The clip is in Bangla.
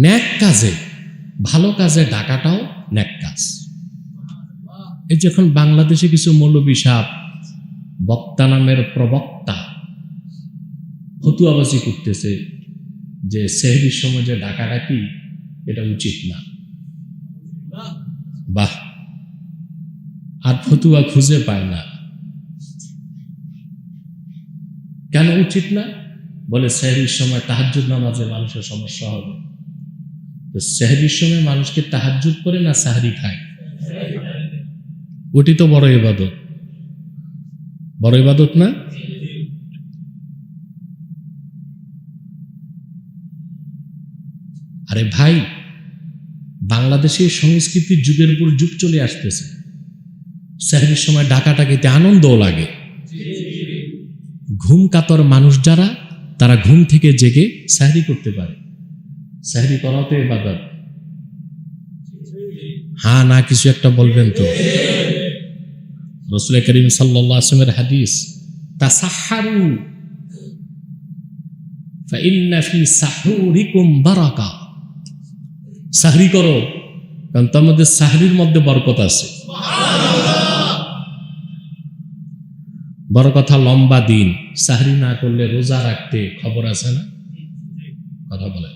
ন্যাক কাজে, ভালো কাজে ডাকাটাও ন্যাক কাজ। এই যখন বাংলাদেশে কিছু মৌলবী সাপ বক্তা নামের প্রবক্তা ফতুয়াবাজি করতেছে যে সেহরির সময় যে ডাকাডাকি এটা উচিত না। বাহ! আর ফতুয়া খুঁজে পায় না। কেন উচিত না? বলে সেহরির সময় তাহাজ্জুদ নামাজে মানুষের সমস্যা হবে। তো সেহরির সময় মানুষকে তাহাজ্জুদ করে না সাহারি খায়? ওটি তো বড় ইবাদত। বড় ইবাদত না? আরে ভাই, বাংলাদেশের সংস্কৃতির যুগের উপর যুগ চলে আসতেছে। সেহরির সময় ডাকাটাকিতে আনন্দও লাগে। ঘুম কাতর মানুষ যারা, তারা ঘুম থেকে জেগে সাহরি করতে পারে। সাহরি করাও তো এবাদত হ্যাঁ না, কিছু একটা বলবেন তো। রসুল করিম সাল্লাহ আসলামের হাদিস তা সাহারু সাহরি করো, কারণ তার মধ্যে সাহরির মধ্যে বরকত আছে। বড় কথা লম্বা দিন। সাহরি না করলে রোজা রাখতে খবর আছে না? কথা বলে